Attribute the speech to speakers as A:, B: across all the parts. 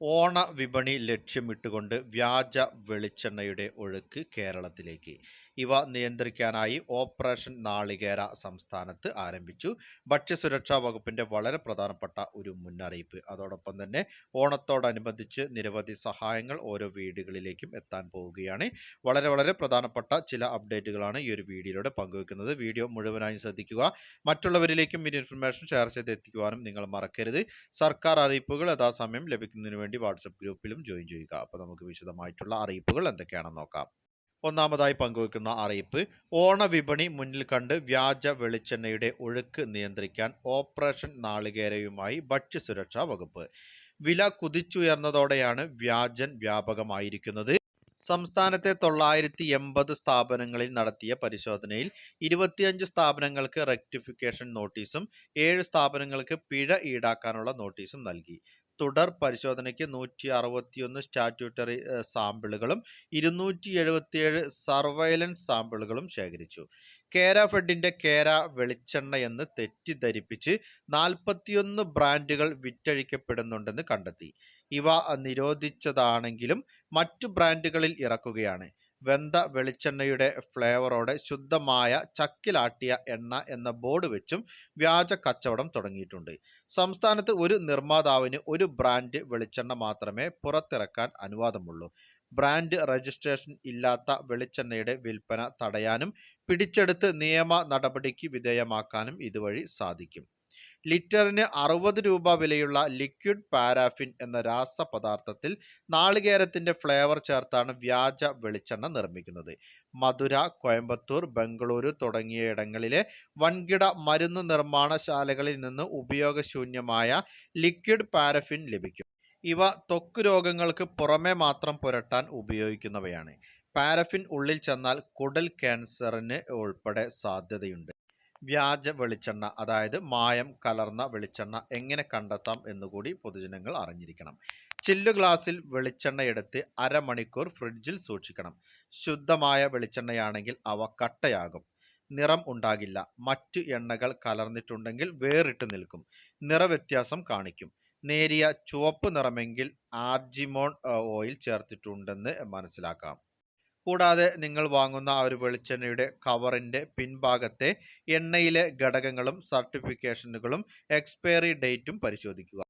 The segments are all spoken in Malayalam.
A: ഓണ വിപണി ലക്ഷ്യമിട്ടുകൊണ്ട് വ്യാജ വെളിച്ചെണ്ണയുടെ ഒഴുക്ക് കേരളത്തിലേക്ക്. ഇവ നിയന്ത്രിക്കാനായി ഓപ്പറേഷൻ നാളികേര സംസ്ഥാനത്ത് ആരംഭിച്ചു. ഭക്ഷ്യസുരക്ഷാ വകുപ്പിന്റെ വളരെ പ്രധാനപ്പെട്ട ഒരു മുന്നറിയിപ്പ്. അതോടൊപ്പം തന്നെ ഓണത്തോടനുബന്ധിച്ച് നിരവധി സഹായങ്ങൾ ഓരോ വീടുകളിലേക്കും എത്താൻ പോവുകയാണ്. വളരെ വളരെ പ്രധാനപ്പെട്ട ചില അപ്ഡേറ്റുകളാണ് ഈ ഒരു വീഡിയോയിലൂടെ പങ്കുവെക്കുന്നത്. വീഡിയോ മുഴുവനായും ശ്രദ്ധിക്കുക. മറ്റുള്ളവരിലേക്കും ഈ ഇൻഫർമേഷൻ ഷെയർ ചെയ്ത് എത്തിക്കുവാനും നിങ്ങൾ മറക്കരുത്. സർക്കാർ അറിയിപ്പുകൾ യഥാസമയം ലഭിക്കുന്നതിന് വേണ്ടി വാട്സപ്പ് ഗ്രൂപ്പിലും ജോയിൻ ചെയ്യുക. അപ്പോൾ നമുക്ക് വിശദമായിട്ടുള്ള അറിയിപ്പുകൾ എന്തൊക്കെയാണെന്ന് നോക്കാം. ഒന്നാമതായി പങ്കുവയ്ക്കുന്ന അറിയിപ്പ് ഓണവിപണി മുന്നിൽ കണ്ട് വ്യാജ വെളിച്ചെണ്ണയുടെ ഒഴുക്ക് നിയന്ത്രിക്കാൻ ഓപ്പറേഷൻ നാളികേരയുമായി ഭക്ഷ്യസുരക്ഷാ വകുപ്പ്. വില കുതിച്ചുയർന്നതോടെയാണ് വ്യാജൻ വ്യാപകമായിരിക്കുന്നത്. സംസ്ഥാനത്തെ തൊള്ളായിരത്തി എൺപത് സ്ഥാപനങ്ങളിൽ നടത്തിയ പരിശോധനയിൽ ഇരുപത്തിയഞ്ച് സ്ഥാപനങ്ങൾക്ക് റെക്ടിഫിക്കേഷൻ നോട്ടീസും ഏഴ് സ്ഥാപനങ്ങൾക്ക് പിഴ ഈടാക്കാനുള്ള നോട്ടീസും നൽകി. തുടർ പരിശോധനയ്ക്ക് നൂറ്റി അറുപത്തിയൊന്ന് സ്റ്റാറ്റ്യൂട്ടറി സാമ്പിളുകളും ഇരുന്നൂറ്റി എഴുപത്തിയേഴ് സർവൈലൻസ് സാമ്പിളുകളും ശേഖരിച്ചു. കേര ഫെഡിന്റെ കേര വെളിച്ചെണ്ണ എന്ന് തെറ്റിദ്ധരിപ്പിച്ച് നാൽപ്പത്തിയൊന്ന് ബ്രാൻഡുകൾ വിറ്റഴിക്കപ്പെടുന്നുണ്ടെന്ന് കണ്ടെത്തി. ഇവ നിരോധിച്ചതാണെങ്കിലും മറ്റു ബ്രാൻഡുകളിൽ ഇറക്കുകയാണ്. വെന്ത വെളിച്ചെണ്ണയുടെ ഫ്ലേവറോടെ ശുദ്ധമായ ചക്കിലാട്ടിയ എണ്ണ എന്ന ബോർഡ് വെച്ചും വ്യാജ കച്ചവടം തുടങ്ങിയിട്ടുണ്ട്. സംസ്ഥാനത്ത് ഒരു നിർമ്മാതാവിന് ഒരു ബ്രാൻഡ് വെളിച്ചെണ്ണ മാത്രമേ പുറത്തിറക്കാൻ അനുവാദമുള്ളൂ. ബ്രാൻഡ് രജിസ്ട്രേഷൻ ഇല്ലാത്ത വെളിച്ചെണ്ണയുടെ വിൽപ്പന തടയാനും പിടിച്ചെടുത്ത് നിയമ നടപടിക്ക് വിധേയമാക്കാനും ഇതുവഴി സാധിക്കും. ലിറ്ററിന് അറുപത് രൂപ വിലയുള്ള ലിക്വിഡ് പാരാഫിൻ എന്ന രാസപദാർത്ഥത്തിൽ നാളികേരത്തിന്റെ ഫ്ലേവർ ചേർത്താണ് വ്യാജ വെളിച്ചെണ്ണ നിർമ്മിക്കുന്നത്. മധുര കോയമ്പത്തൂർ ബംഗളൂരു തുടങ്ങിയ ഇടങ്ങളിലെ വൻകിട മരുന്ന് നിർമ്മാണശാലകളിൽ നിന്ന് ഉപയോഗശൂന്യമായ ലിക്വിഡ് പാരഫിൻ ലഭിക്കും. ഇവ ത്വക്ക് രോഗങ്ങൾക്ക് പുറമെ മാത്രം പുരട്ടാൻ ഉപയോഗിക്കുന്നവയാണ്. പാരഫിൻ ഉള്ളിൽ ചെന്നാൽ കുടൽ ക്യാൻസറിന് ഉൾപ്പെടെ സാധ്യതയുണ്ട്. വ്യാജ വെളിച്ചെണ്ണ അതായത് മായം കലർന്ന വെളിച്ചെണ്ണ എങ്ങനെ കണ്ടെത്താം എന്നുകൂടി പൊതുജനങ്ങൾ അറിഞ്ഞിരിക്കണം. ചില്ലു ഗ്ലാസിൽ വെളിച്ചെണ്ണ എടുത്ത് അരമണിക്കൂർ ഫ്രിഡ്ജിൽ സൂക്ഷിക്കണം. ശുദ്ധമായ വെളിച്ചെണ്ണയാണെങ്കിൽ അവ കട്ടയാകും. നിറം ഉണ്ടാകില്ല. മറ്റു എണ്ണകൾ കലർന്നിട്ടുണ്ടെങ്കിൽ വേറിട്ട് നിൽക്കും. നിറവ്യത്യാസം കാണിക്കും. നേരിയ ചുവപ്പ് നിറമെങ്കിൽ ആർജിമോൺ ഓയിൽ ചേർത്തിട്ടുണ്ടെന്ന് മനസ്സിലാക്കാം. കൂടാതെ നിങ്ങൾ വാങ്ങുന്ന ആ ഒരു വെളിച്ചെണ്ണയുടെ കവറിന്റെ പിൻഭാഗത്തെ എണ്ണയിലെ ഘടകങ്ങളും സർട്ടിഫിക്കേഷനുകളും എക്സ്പയറി ഡേറ്റും പരിശോധിക്കുക.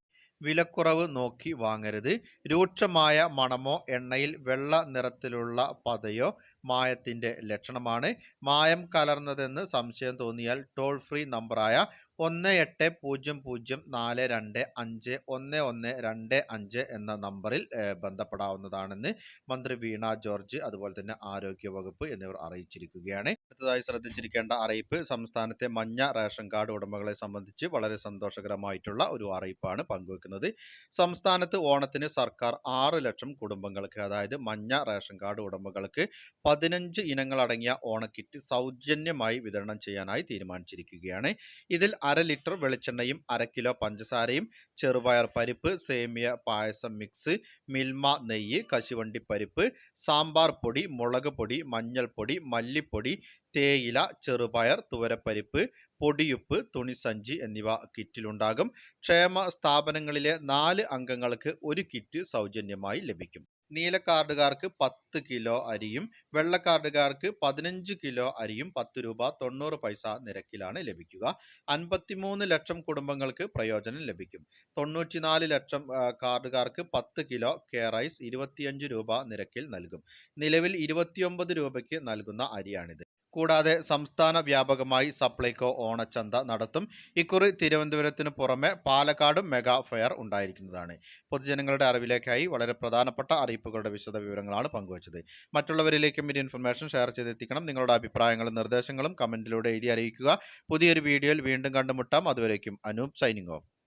A: വിലക്കുറവ് നോക്കി വാങ്ങരുത്. രൂക്ഷമായ മണമോ എണ്ണയിൽ വെള്ള നിറത്തിലുള്ള പതയോ മായത്തിന്റെ ലക്ഷണമാണ്. മായം കലർന്നതെന്ന് സംശയം തോന്നിയാൽ ടോൾ ഫ്രീ നമ്പറായ ഒന്ന് എട്ട് പൂജ്യം പൂജ്യം നാല് രണ്ട് അഞ്ച് ഒന്ന് ഒന്ന് രണ്ട് അഞ്ച് എന്ന നമ്പറിൽ ബന്ധപ്പെടാവുന്നതാണെന്ന് മന്ത്രി വീണ ജോർജ് അതുപോലെ തന്നെ ആരോഗ്യ വകുപ്പ് എന്നിവർ അറിയിച്ചിരിക്കുകയാണ്. അടുത്തതായി ശ്രദ്ധിച്ചിരിക്കേണ്ട അറിയിപ്പ് സംസ്ഥാനത്തെ മഞ്ഞ റേഷൻ കാർഡ് ഉടമകളെ സംബന്ധിച്ച് വളരെ സന്തോഷകരമായിട്ടുള്ള ഒരു അറിയിപ്പാണ് പങ്കുവെക്കുന്നത്. സംസ്ഥാനത്ത് ഓണത്തിന് സർക്കാർ ആറ് ലക്ഷം കുടുംബങ്ങൾക്ക് അതായത് മഞ്ഞ റേഷൻ കാർഡ് ഉടമകൾക്ക് പതിനഞ്ച് ഇനങ്ങളടങ്ങിയ ഓണക്കിറ്റ് സൗജന്യമായി വിതരണം ചെയ്യാനായി തീരുമാനിച്ചിരിക്കുകയാണ്. ഇതിൽ അര ലിറ്റർ വെളിച്ചെണ്ണയും അര കിലോ പഞ്ചസാരയും ചെറുപയർ പരിപ്പ് സേമിയ പായസം മിക്സ് മിൽമ നെയ്യ് കശുവണ്ടി പരിപ്പ് സാമ്പാർ പൊടി മുളക് പൊടി മഞ്ഞൾപ്പൊടി മല്ലിപ്പൊടി തേയില ചെറുപയർ തുവരപ്പരിപ്പ് പൊടിയുപ്പ് തുണിസഞ്ചി എന്നിവ കിറ്റിലുണ്ടാകും. ക്ഷേമ സ്ഥാപനങ്ങളിലെ നാല് അംഗങ്ങൾക്ക് ഒരു കിറ്റ് സൗജന്യമായി ലഭിക്കും. നീല കാർഡുകാർക്ക് പത്ത് കിലോ അരിയും വെള്ള കാർഡുകാർക്ക് പതിനഞ്ച് കിലോ അരിയും പത്ത് രൂപ തൊണ്ണൂറ് പൈസ നിരക്കിലാണ് ലഭിക്കുക. അൻപത്തിമൂന്ന് ലക്ഷം കുടുംബങ്ങൾക്ക് പ്രയോജനം ലഭിക്കും. തൊണ്ണൂറ്റിനാല് ലക്ഷം കാർഡുകാർക്ക് പത്ത് കിലോ കെ റൈസ് ഇരുപത്തിയഞ്ച് രൂപ നിരക്കിൽ നൽകും. നിലവിൽ ഇരുപത്തിയൊമ്പത് രൂപയ്ക്ക് നൽകുന്ന അരിയാണിത്. കൂടാതെ സംസ്ഥാന വ്യാപകമായി സപ്ലൈകോ ഓണച്ചന്ത നടത്തും. ഇക്കുറി തിരുവനന്തപുരത്തിന് പുറമെ പാലക്കാടും മെഗാ ഫെയർ ഉണ്ടായിരിക്കുന്നതാണ്. പൊതുജനങ്ങളുടെ അറിവിലേക്കായി വളരെ പ്രധാനപ്പെട്ട അറിയിപ്പുകളുടെ വിശദ വിവരങ്ങളാണ് പങ്കുവച്ചത്. മറ്റുള്ളവരിലേക്കും ഈ ഇൻഫർമേഷൻ ഷെയർ ചെയ്തെത്തിക്കണം. നിങ്ങളുടെ അഭിപ്രായങ്ങളും നിർദ്ദേശങ്ങളും കമന്റിലൂടെ എഴുതി അറിയിക്കുക. പുതിയൊരു വീഡിയോയിൽ വീണ്ടും കണ്ടുമുട്ടാം. അതുവരേക്കും അനൂപ് സൈനിങ് ഓഫ്